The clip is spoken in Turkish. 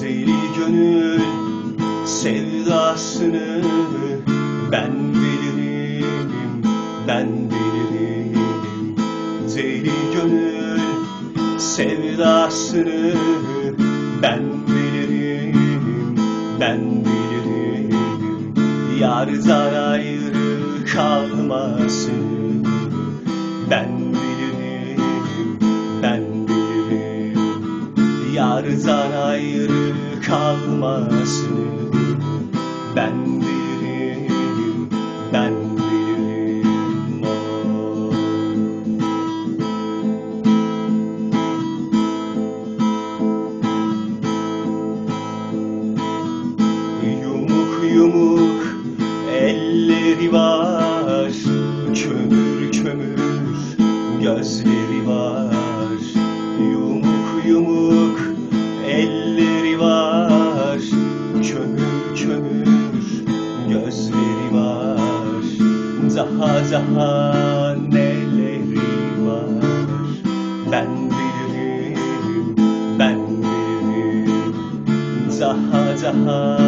zehri gönül sevdasını ben bilirim, ben bilirim. Zehri gönül sevdasını ben bilirim, ben bilirim. Yardan ayrı kalmasın ben Yardan ayrı kalmasın ben bilirim, ben bilirim oh. Yumuk yumuk elleri var Kömür kömür gözleri var Yumuk gözleri var. Daha daha neleri var? Ben bilirim, ben bilirim. Daha daha